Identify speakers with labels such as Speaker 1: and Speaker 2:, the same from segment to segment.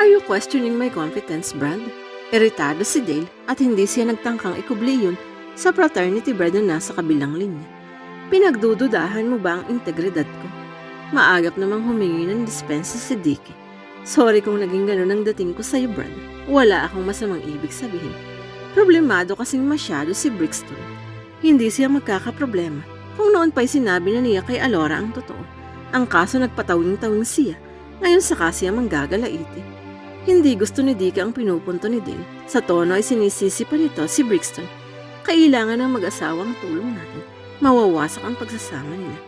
Speaker 1: Are you questioning my confidence, Brad? Iritado si Dale at hindi siya nagtangkang ikubli yun sa fraternity bread na nasa kabilang linya. Pinagdududahan mo ba ang integridad ko? Maagap namang humingi ng dispensa si Dicky. Sorry kung naging ganun ang dating ko sa'yo, Brad. Wala akong masamang ibig sabihin. Problemado kasing masyado si Brixton. Hindi siya magkakaproblema. Kung noon pa'y sinabi na niya kay Alora ang totoo. Ang kaso nagpatawing-tawing siya. Ngayon saka siya manggagalaiti. Hindi gusto ni Dicky ang pinupunto ni Dale. Sa tono ay sinisisi pa nito si Brixton. Kailangan ng mag-asawang tulong natin. Mawawasak ang pagsasama nila.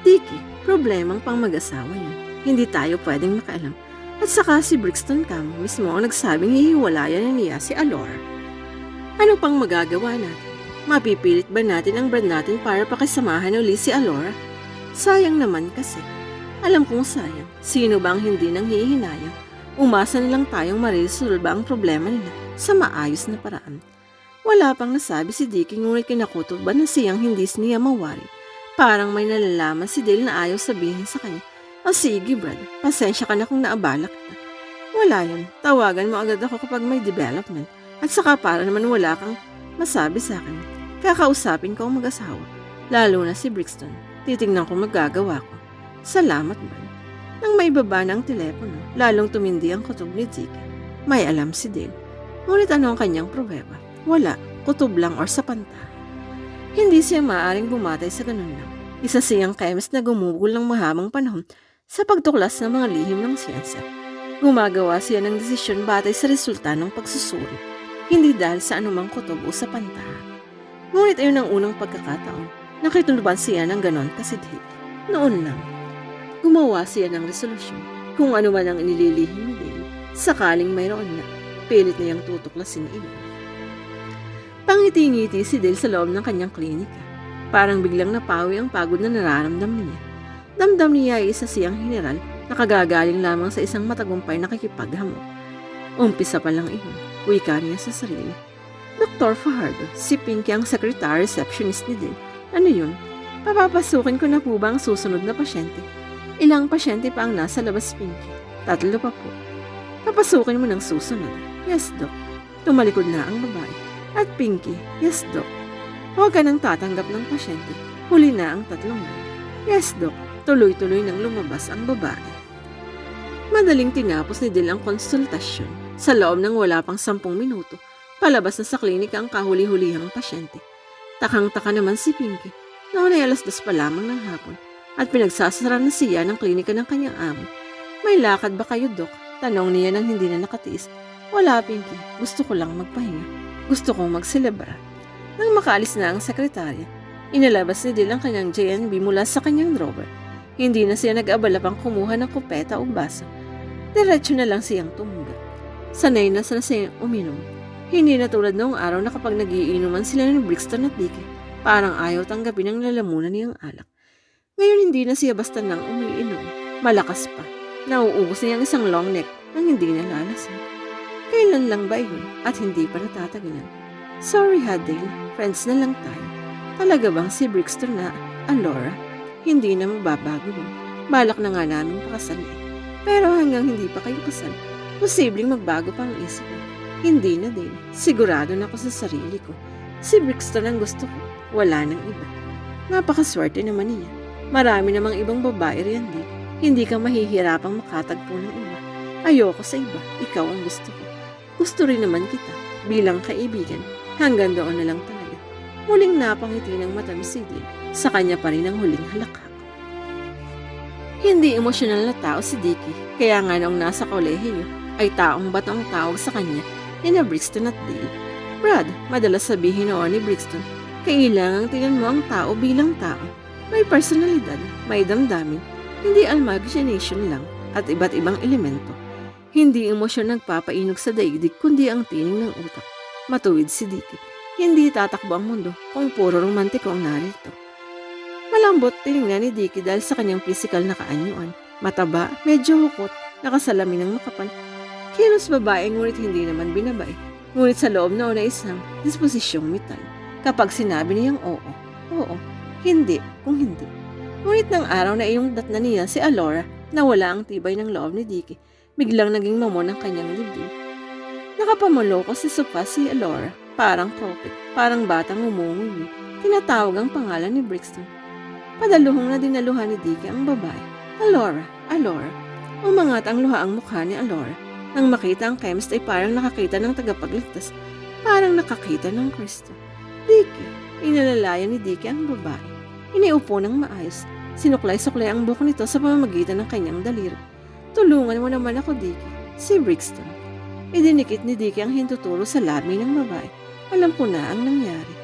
Speaker 1: Dicky, problemang pang mag-asawa yun. Hindi tayo pwedeng makaalam. At saka si Brixton Cam mismo ang nagsabing hihiwalayan na niya si Alora. Ano pang magagawa natin? Mapipilit ba natin ang brand natin para pakisamahan uli si Alora? Sayang naman kasi. Alam kong sayang. Sino ba ang hindi nang hihinayang? Umasa na lang tayong marisolve ang problema nila sa maayos na paraan. Wala pang nasabi si Dicky ngunit kinakutob ba na siyang hindi niya mawari. Parang may nalalaman si Dale na ayaw sabihin sa kanya. O sige Brad, pasensya ka na kung naabala kita. Wala yun, tawagan mo agad ako kapag may development. At saka para naman wala kang masabi sa akin. Kakausapin ko ang mag-asawa, lalo na si Brixton. Titingnan ko magagawa ko. Salamat man. Nang may baba ng telepono, lalong tumindi ang kutob ni Zeke. May alam si Dale. Ngunit ano ang kanyang pruweba? Wala, kutob lang or sa panta. Hindi siya maaaring bumatay sa ganun lang. Isa siyang chemist na gumugol ng mahabang panahon sa pagtuklas ng mga lihim ng siyensya. Gumagawa siya ng desisyon batay sa resulta ng pagsusuri, hindi dahil sa anumang kutob o sa pantahan. Ngunit ayun ang unang pagkakataon, nakitunuban siya ng ganon kasidhit. Noon lang, gumawa siya ng resolusyon kung ano man ang inililihim ni Dale, sakaling mayroon na, pilit na niyang tutuklasin iyon. Pangiti-ngiti si Dale sa loob ng kanyang klinika. Parang biglang napawi ang pagod na nararamdam niya. Damdam niya ay isa siyang general na kagagaling lamang sa isang matagumpay na kikipaghamon. Umpisa pa lang iyon, wika niya sa sarili. Dr. Fajardo, si Pinky ang secretary receptionist ni Dale. Ano yun? Papapasukin ko na po ba ang susunod na pasyente? Ilang pasyente pa ang nasa labas, Pinky? Tatlo pa po. Papasukin mo ng susunod. Yes, Doc. Tumalikod na ang babae. At Pinky, yes, Doc. Huwag ka nang tatanggap ng pasyente. Huli na ang tatlong yun. Yes, Doc. Tuloy-tuloy nang lumabas ang babae. Madaling tinapos ni Dil ang konsultasyon. Sa loob ng wala pang sampung minuto, palabas na sa klinika ang kahuli-hulihang pasyente. Takang-taka naman si Pinky. Noon ay alas dos pa lamang ng hapon at pinagsasara na siya ng klinika ng kanyang amo. May lakad ba kayo, Dok? Tanong niya nang hindi na nakatiis. Wala, Pinky. Gusto ko lang magpahinga. Gusto kong magselebra. Nang makaalis na ang sekretarya, inalabas ni Dil ang kanyang JNB mula sa kanyang drawer. Hindi na siya nag-abala pang kumuha ng kupeta o baso. Diretso na lang siyang tumuga. Sanay na sana siyang uminom. Hindi na tulad noong araw na kapag nagiinuman sila ng Brixton at Dicky, parang ayaw tanggapin ang lalamunan niyang alak. Ngayon hindi na siya basta nang umiinom. Malakas pa. Nauubos niya ang isang long neck nang hindi na lalasing. Kailan lang ba yun at hindi pa natatagalan? Sorry ha, Dale. Friends na lang tayo. Talaga bang si Brixton na Alora? Hindi na mababago yun. Balak na nga namin pakasal eh. Pero hanggang hindi pa kayo kasal, posibleng magbago pa ang isip mo. Hindi na din. Sigurado na ako sa sarili ko. Si Brixton ang gusto ko. Wala nang iba. Napakaswerte naman niya. Marami namang ibang babae riyan din. Hindi ka mahihirapang makatagpo ng iba. Ayoko sa iba. Ikaw ang gusto ko. Gusto rin naman kita. Bilang kaibigan. Hanggang doon na lang talaga. Muling napangiti ng matamis si Dick. Sa kanya pa rin ang huling halakhak. Hindi emosyonal na tao si Dicky, kaya nga noong nasa kolehiyo, ay taong bato ang tawag sa kanya ni na Brixton at Dale. Brad, madalas sabihin noon ni Brixton, kailangang tingnan mo ang tao bilang tao. May personalidad, may damdamin, hindi imagination lang at iba't ibang elemento. Hindi emosyon nagpapainog sa daigdig kundi ang tining ng utak. Matuwid si Dicky. Hindi tatakbo ang mundo kung puro romantiko ang narito. Malambot tinignan ni Dicky dahil sa kanyang physical na kaanyuan. Mataba, medyo hukot, nakasalamin ng makapal. Kilos babae ngunit hindi naman binabae. Ngunit sa loob noon ay isang disposisyong metal. Kapag sinabi niyang oo, oo, hindi kung hindi. Ngunit ng araw na iyong datna niya si Alora na wala ang tibay ng loob ni Dicky, biglang naging mamon ang kanyang dibdib. Nakapamulo ko si Sofa si Alora, parang prophet, parang batang umunguy. Tinatawag ang pangalan ni Brixton. Padaluhong na dinaluhan ni Dike ang babae. Alora, Alora. Umangat ang luha ang mukha ni Alora. Nang makita ang chemist ay parang nakakita ng tagapagligtas. Parang nakakita ng Kristo. Dike, inalalayan ni Dike ang babae. Iniupo ng maayos. Sinuklay-suklay ang buhok nito sa pamamagitan ng kanyang daliri. Tulungan mo naman ako, Dike. Si Brixton. Idinikit ni Dike ang hintuturo sa labi ng babae. Alam ko na ang nangyari.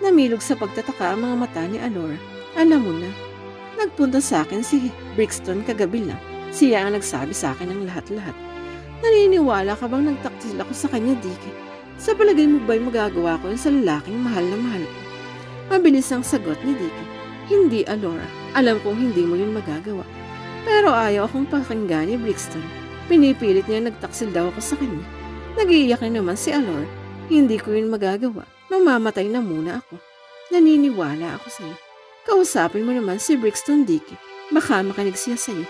Speaker 1: Namilog sa pagtataka ang mga mata ni Alora. Alam mo na. Nagpunta sa akin si Brixton kagabi lang. Siya ang nagsabi sa akin ng lahat-lahat. Naniniwala ka bang nagtaktil ako sa kanya, Dike? Sa palagay mo ba'y magagawa ko yun sa lalaking mahal na mahal ko? Mabilis ang sagot ni Dike. Hindi, Alora. Alam kong hindi mo yun magagawa. Pero ayaw akong pakinggan ni Brixton. Pinipilit niya nagtaksil daw ako sa kanya. Nagiiyak na naman si Alora. Hindi ko yun magagawa. Mamamatay na muna ako. Naniniwala ako sa'yo. Kausapin mo naman si Brixton Dicky. Baka makinig siya sa'yo.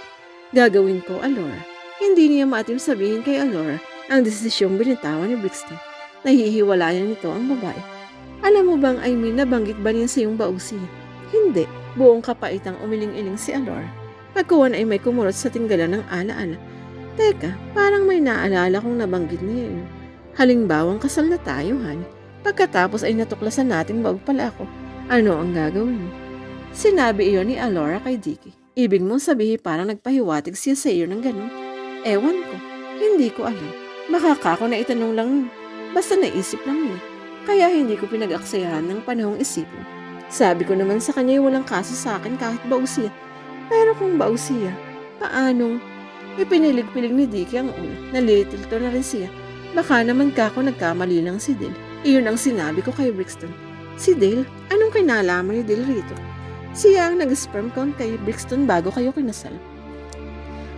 Speaker 1: Gagawin ko, Alora. Hindi niya maatim sabihin kay Alora ang desisyong binitawan ni Brixton. Nahihiwalayan nito ang babae. Alam mo bang, I mean, nabanggit ba niya sa iyong bausi? Hindi. Buong kapaitang umiling-iling si Alora. Pagkuwan ay may kumurot sa tinggalan ng alaala. Teka, parang may naalala kong nabanggit niya yun. Halimbawang kasal na tayo, Han. Pagkatapos ay natuklasan natin wag pala ako. Ano ang gagawin? Sinabi iyon ni Alora kay Dicky. Ibig mong sabihin parang nagpahiwatig siya sa iyo ng ganun. Ewan ko. Hindi ko alam. Baka kako na itanong lang. Basta naisip lang niya. Kaya hindi ko pinag-aksayahan ng panahong isipin. Sabi ko naman sa kanya walang kaso sa akin kahit baw siya. Pero kung baw siya, paanong? Ipinilig-pilig ni Dicky ang ulo. Nalitilto na rin siya. Baka naman kako nagkamali lang si Dale. Iyon ang sinabi ko kay Brixton. Si Dale? Anong kinalaman ni Dale rito? Siya ang nag-sperm count kay Brixton bago kayo kinasal.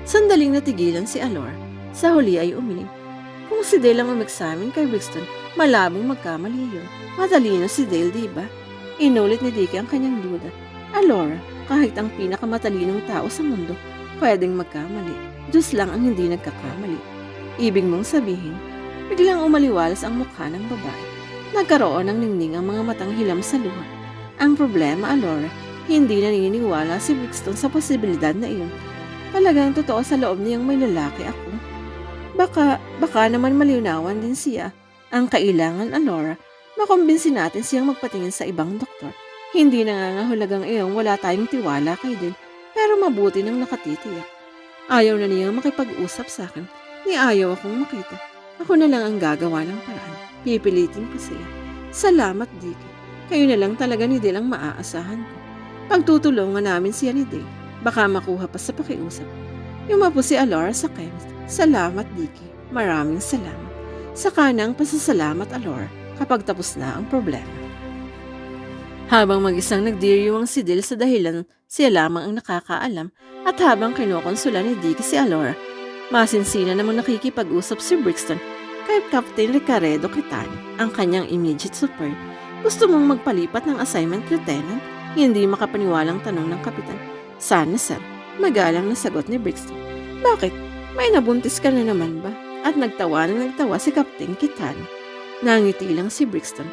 Speaker 1: Sandaling natigilan si Alor. Sa huli ay umiling. Kung si Dale ang umeksamin kay Brixton, malabong magkamali yun. Matalino si Dale, di ba? Inulit ni Dicky ang kanyang duda. Alora, kahit ang pinakamatalinong tao sa mundo, pwedeng magkamali. Diyos lang ang hindi nagkakamali. Ibig mong sabihin, biglang umaliwalas ang mukha ng babae. Nagkaroon ng ningning ang mga matang hilam sa luha. Ang problema, Alora, hindi naniniwala si Brixton sa posibilidad na iyon. Talagang totoo sa loob niyang may lalaki ako. Baka, baka naman malinawan din siya. Ang kailangan, Alora, makumbinsin natin siyang magpatingin sa ibang doktor. Hindi nangangahulagang iyong wala tayong tiwala kay Dil, pero mabuti nang nakatitiyak. Ayaw na niyang makipag-usap sa akin, ni ayaw akong makita. Ako na lang ang gagawa ng paraan. Pipilitin ko siya. Salamat, Dicky. Kayo na lang talaga ni Dil ang maaasahan ko. Pagtutulungan namin siya ni Dale, baka makuha pa sa pakiusap. Yumapo si Alora sa chemist. Salamat, Dicky. Maraming salamat. Sa kanang pasasalamat, Alora, kapag tapos na ang problema. Habang mag-isang nagdiriwang si Dil sa dahilan siya lamang ang nakakaalam at habang kinokonsula ni Dicky si Alora, masinsina namang nakikipag-usap si Brixton kay Captain Ricaredo Kitani, ang kanyang immediate super. Gusto mong magpalipat ng assignment, Lieutenant? Hindi makapaniwalang tanong ng kapitan. Sana, sir. Magalang na sagot ni Brixton. Bakit? May nabuntis ka na naman ba? At nagtawa na nagtawa si Captain Kitani. Nangiti lang si Brixton.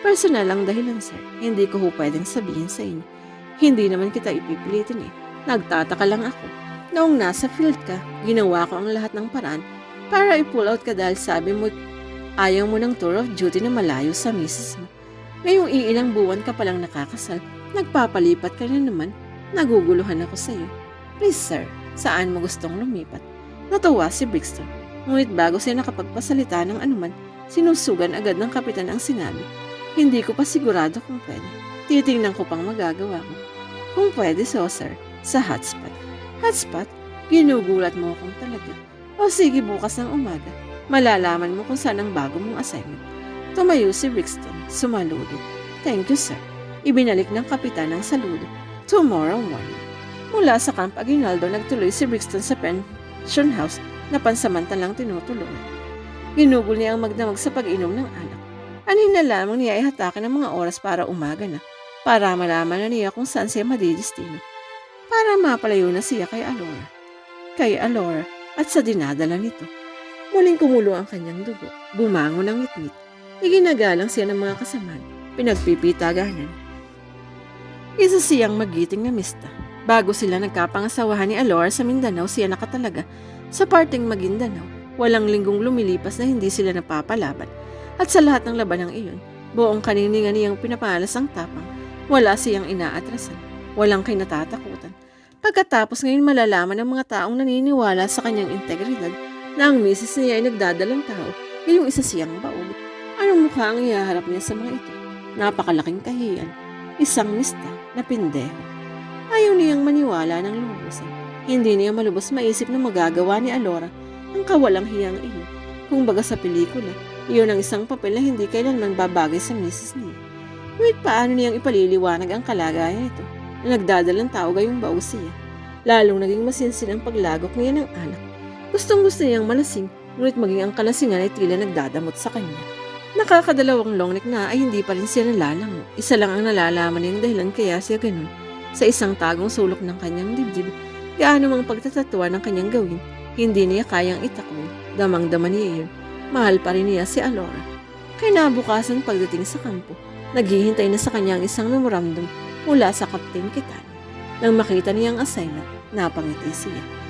Speaker 1: Personal lang dahilan, sir. Hindi ko ho pwedeng sabihin sa inyo. Hindi naman kita ipipilitin eh. Nagtataka lang ako. Noong nasa field ka, ginawa ko ang lahat ng paraan para i-pull out ka dahil sabi mo ayaw mo ng tour of duty na malayo sa misis mo. Ngayong iilang buwan ka palang nakakasal, nagpapalipat ka na naman. Naguguluhan ako sa iyo. Please sir, saan mo gustong lumipat? Natuwa si Brixton. Ngunit bago siya nakapagpasalita ng anuman, sinusugan agad ng kapitan ang sinabi. Hindi ko pa sigurado kung pwede. Titingnan ko pang magagawa ko. Kung pwede so, sir, sa hotspot. Hotspot? Ginugulat mo akong talaga. O sige, bukas ng umaga. Malalaman mo kung saan ang bago mong assignment. Tumayo si Brixton, sumaludo. Thank you, sir. Ibinalik ng kapitan ang saludo. Tomorrow morning. Mula sa Camp Aguinaldo, nagtuloy si Brixton sa pension house na pansamantalang tinutulungan. Ginugol niya ang magdamag sa pag-inom ng alak. Anin na lamang niya ay hatakan ng mga oras para umaga na, para malaman na niya kung saan siya madidistino. Para mapalayo na siya kay Alora. Kay Alora, at sa dinadala nito. Muling kumulo ang kanyang dugo, bumangon ang ngitngit. Iginagalang siya ng mga kasamaan, pinagpipitaganan. Isa siyang magiting na mista. Bago sila nagkapangasawahan ni Alora sa Mindanao, siya nakatalaga. Sa parting Maguindanao, walang linggong lumilipas na hindi sila napapalaban. At sa lahat ng labanang iyon, buong kaniningan niyang pinapalas ang tapang. Wala siyang inaatrasan. Walang kinatatakutan. Pagkatapos ngayon malalaman ng mga taong naniniwala sa kanyang integridad na ang misis niya ay nagdadalang tao, ngayong isa siyang baog. Anong mukha ang ihaharap niya sa mga ito? Napakalaking kahiyan. Isang mista na pindeho. Ayaw niyang maniwala ng lubusan. Hindi niya malubos maisip na magagawa ni Alora ang kawalang hiyang iyon. Kung baga sa pelikula, iyon ang isang papel na hindi kailanman babagay sa misis niya. Ngunit paano niyang ipaliliwanag ang kalagayan nito na nagdadalang tao gayong baog siya? Lalong naging masinsin ang paglagok niya ng alak. Gustong gusto niyang malasing, ngunit maging ang kalasingan ay tila nagdadamot sa kanya. Nakakadalawang long neck na ay hindi pa rin siya nalalango. Isa lang ang nalalaman niyang dahilan kaya siya ganun. Sa isang tagong sulok ng kanyang dibdib, gaano mang pagtatatwa ng kanyang gawin, hindi niya kayang itakwil. Damang-dama niya yun. Mahal pa rin niya si Alora. Kinabukasan pagdating sa kampo, naghihintay na sa kanyang isang memorandum mula sa Captain Kitan. Nang makita niya ang assignment, napangiti siya.